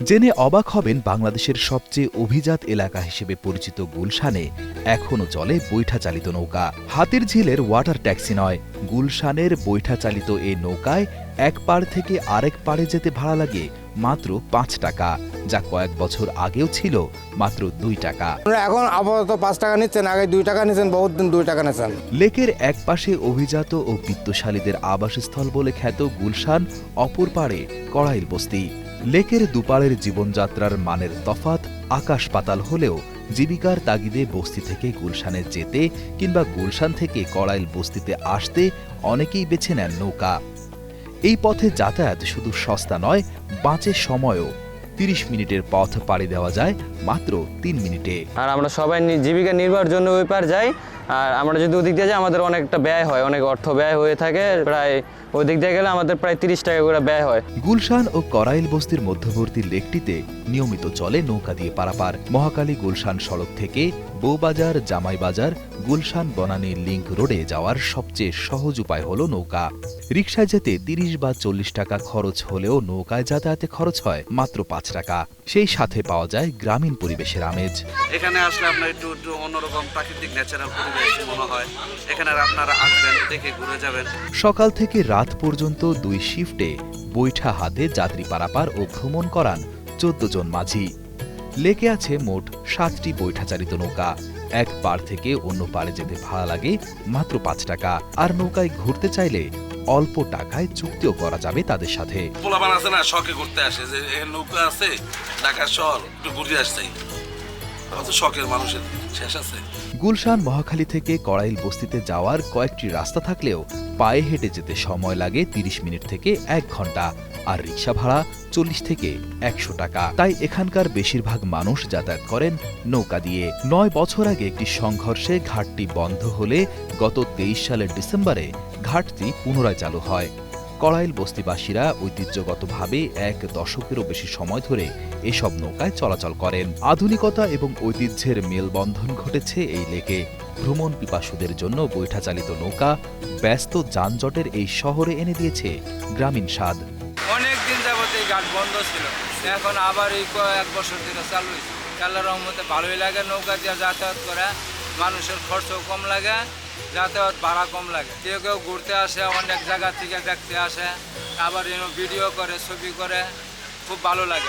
জেনে অবাক হবেন বাংলাদেশের সবচেয়ে অভিজাত এলাকা হিসেবে পরিচিত গুলশানে এখনও চলে বৈঠা চালিত নৌকা। হাতির ঝিলের ওয়াটার ট্যাক্সি নয় গুলশানের বৈঠা চালিত এই নৌকায় এক পাড় থেকে আরেক পাড়ে যেতে ভাড়া লাগে মাত্র পাঁচ টাকা যা কয়েক বছর আগেও ছিল মাত্র দুই টাকা। এখন আপাতত পাঁচ টাকা নিচ্ছেন আগে দুই টাকা নিচ্ছেন বহুত দিন দুই টাকা নিচ্ছেন। লেকের এক পাশে অভিজাত ও বিত্তশালীদের আবাসস্থল বলে খ্যাত গুলশান অপর পাড়ে কড়াইল বস্তি। লেকের দুপাড়ের জীবনযাত্রার মানের তফাত আকাশ পাতাল হলেও জীবিকার তাগিদে বস্তি থেকে গুলশানে যেতে কিংবা গুলশান থেকে কড়াইল বস্তিতে আসতে অনেকেই বেছে নেন নৌকা। এই পথে যাতায়াত শুধু সস্তা নয়, বাঁচে সময়ও। তিরিশ মিনিটের পথ পাড়ি দেওয়া যায় মাত্র তিন মিনিটে। আর আমরা সবাই জীবিকা নির্বাহের জন্য ওই পার যাই আর আমরা যদি ওদিক দিয়ে যাই আমাদের অনেকটা ব্যয় হয় অনেক অর্থ ব্যয় হয়ে থাকে। প্রায় ওদিক দিক দিয়ে গেলে আমাদের প্রায় তিরিশ টাকা করে ব্যয় হয়। গুলশান ও করাইল বস্তির মধ্যবর্তী লেকটিতে নিয়মিত চলে নৌকা দিয়ে পারাপার। মহাকালী গুলশান সড়ক থেকে বৌবাজার জামাইবাজার গুলশান বনানী লিংক রোডে যাওয়ার সবচেয়ে সহজ উপায় হল নৌকা। রিকশায় যেতে তিরিশ বা চল্লিশ টাকা খরচ হলেও নৌকায় যাতায়াতে খরচ হয় মাত্র পাঁচ টাকা। সেই সাথে পাওয়া যায় গ্রামীণ পরিবেশের আমেজ। এখানে আসলে আপনার একটু একটু অন্যরকম প্রাকৃতিক ন্যাচারাল পরিবেশ মনে হয় এখানে আপনারা আসবেন দেখে ঘুরে যাবেন। সকাল থেকে রাত পর্যন্ত দুই শিফটে বৈঠা হাতে যাত্রী পারাপার ও ভ্রমণ করান চোদ্দ জন মাঝি। লেকে আছে মোট সাতটি বৈঠা চালিত নৌকা। এক পার থেকে অন্য পাড়ে যেতে ভাড়া লাগে মাত্র পাঁচ টাকা। আর নৌকায় ঘুরতে চাইলে অল্প টাকায় চুক্তিও করা যাবে তাদের সাথে। পোলাপান আছে না শখে ঘুরতে আসে। যে নৌকা আছে ঢাকা শহর একটু ঘুরে আসছে গুলশান, মহাখালী থেকে কড়াইল বস্তিতে যাওয়ার কয়েকটি রাস্তা থাকলেও পায়ে হেঁটে যেতে সময় লাগে তিরিশ মিনিট থেকে এক ঘণ্টা, আর রিক্সা ভাড়া চল্লিশ থেকে একশো টাকা। তাই এখানকার বেশিরভাগ মানুষ যাতায়াত করেন নৌকা দিয়ে। নয় বছর আগে একটি সংঘর্ষে ঘাটটি বন্ধ হলে গত তেইশ সালের ডিসেম্বরে ঘাটটি পুনরায় চালু হয়। কড়াইল বস্তিবাসীরা ঐতিহ্যগতভাবে এক দশকেরও বেশি সময় ধরে এসব নৌকায় চলাচল করেন। আধুনিকতা এবং ঐতিহ্যের মেলবন্ধন ঘটেছে এই লেকে। ভ্রমণ পিপাসুদের জন্য বৈঠাচালিত নৌকা ব্যস্ত যানজটের এই শহরে এনে দিয়েছে গ্রামীণ স্বাদ। অনেকদিন যাবত এই ঘাট বন্ধ ছিল। এখন আবার এই এক বছর ধরে চালু হয়েছে আল্লাহ রহমতে ভালোই লাগে নৌকা দিয়ে যাতায়াত করা। মানুষের খরচও কম লাগে। যাতায়াত ভাড়া কম লাগে। কেউ কেউ ঘুরতে আসে, অনেক জায়গা থেকে দেখতে আসে। আবার ভিডিও করে, ছবি করে, খুব ভালো লাগে।